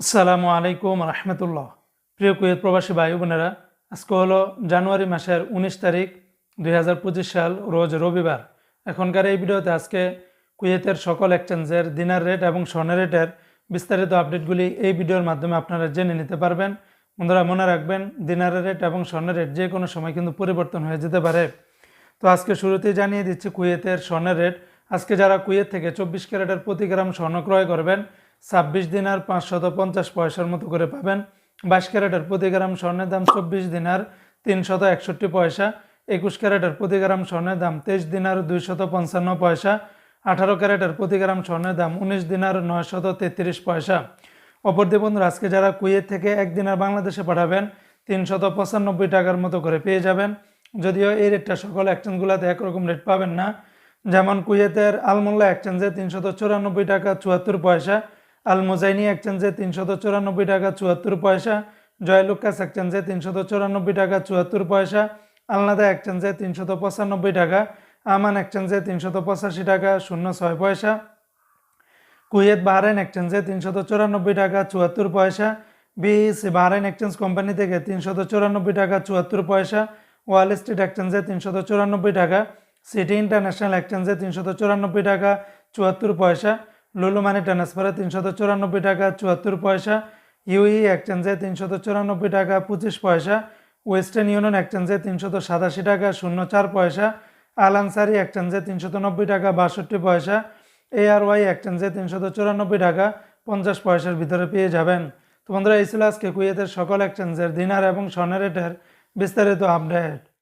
আসসালামু আলাইকুম রহমতুল্লাহ। প্রিয় কুয়েত প্রবাসী ভাই বোনেরা, আজকে হলো জানুয়ারি মাসের উনিশ তারিখ, দুই হাজার পঁচিশ সাল, রোজ রবিবার। এখনকার এই ভিডিওতে আজকে কুয়েতের সকল এক্সচেঞ্জের দিনার রেট এবং স্বর্ণের রেটের বিস্তারিত আপডেটগুলি এই ভিডিওর মাধ্যমে আপনারা জেনে নিতে পারবেন। বন্ধুরা, মনে রাখবেন দিনারের রেট এবং স্বর্ণের রেট যে কোনো সময় কিন্তু পরিবর্তন হয়ে যেতে পারে। তো আজকে শুরুতেই জানিয়ে দিচ্ছি কুয়েতের স্বর্ণের রেট আজকে যারা কুয়েত থেকে চব্বিশ ক্যারেটের প্রতি গ্রাম স্বর্ণ ক্রয় করবেন ছাব্বিশ দিনার পাঁচশত পঞ্চাশ পয়সার মতো করে পাবেন। বাইশ ক্যারেটের প্রতি গ্রাম স্বর্ণের দাম চব্বিশ দিনার তিনশত একষট্টি পয়সা, একুশ ক্যারেটের প্রতি গ্রাম স্বর্ণের দাম তেইশ দিনার দুইশত পঞ্চান্ন পয়সা, আঠারো ক্যারেটের প্রতি গ্রাম স্বর্ণের দাম উনিশ দিনার নয়শত তেত্রিশ পয়সা। অপরদিকে বন্ধুরা, আজকে যারা কুয়েত থেকে এক দিনার বাংলাদেশে পাঠাবেন, তিনশত পঁচানব্বই টাকার মতো করে পেয়ে যাবেন। যদিও এই রেটটা সকল এক্সচেঞ্জগুলোতে একরকম রেট পাবেন না। যেমন কুয়েতের আলমোল্লা এক্সচেঞ্জে তিনশত চুরানব্বই টাকা চুয়াত্তর পয়সা আল মোজাইনি এক্সচেঞ্জে তিনশত চুরানব্বই টাকা, চুয়াত্তর পয়সা। জয়লুকাস এক্সচেঞ্জে তিনশত চুরানব্বই টাকা, চুয়াত্তর পয়সা। আলনাদা এক্সচেঞ্জে তিনশত পঁচানব্বই টাকা। আমান এক্সচেঞ্জে তিনশত পঁচাশি টাকা, শূন্য ছয় পয়সা। কুয়েত বাহরাইন এক্সচেঞ্জে তিনশত চুরানব্বই টাকা, চুয়াত্তর পয়সা। বিএসি বাহরাইন এক্সচেঞ্জ কোম্পানি থেকে তিনশত চুরানব্বই টাকা, চুয়াত্তর পয়সা। ওয়াল স্ট্রিট এক্সচেঞ্জে তিনশত চুরানব্বই টাকা। সিটি ইন্টারন্যাশনাল এক্সচেঞ্জে তিনশত চুরানব্বই টাকা, চুয়াত্তর পয়সা। লুলু মানি ট্রান্সফারে তিনশত চুরানব্বই টাকা, চুয়াত্তর পয়সা। ইউই এক্সচেঞ্জে তিনশত চুরানব্বই টাকা, পঁচিশ পয়সা। ওয়েস্টার্ন ইউনিয়ন এক্সচেঞ্জে তিনশত সাতাশি টাকা, শূন্য চার পয়সা। আল আনসারি এক্সচেঞ্জে তিনশত নব্বই টাকা, বাষট্টি পয়সা। এআরওয়াই এক্সচেঞ্জে তিনশত চুরানব্বই টাকা, পঞ্চাশ পয়সার ভিতরে পেয়ে যাবেন। তো বন্ধুরা, এই ছিল আজকে কুয়েতের সকল এক্সচেঞ্জের দিনার এবং স্বর্ণের রেটের বিস্তারিত আপডেট।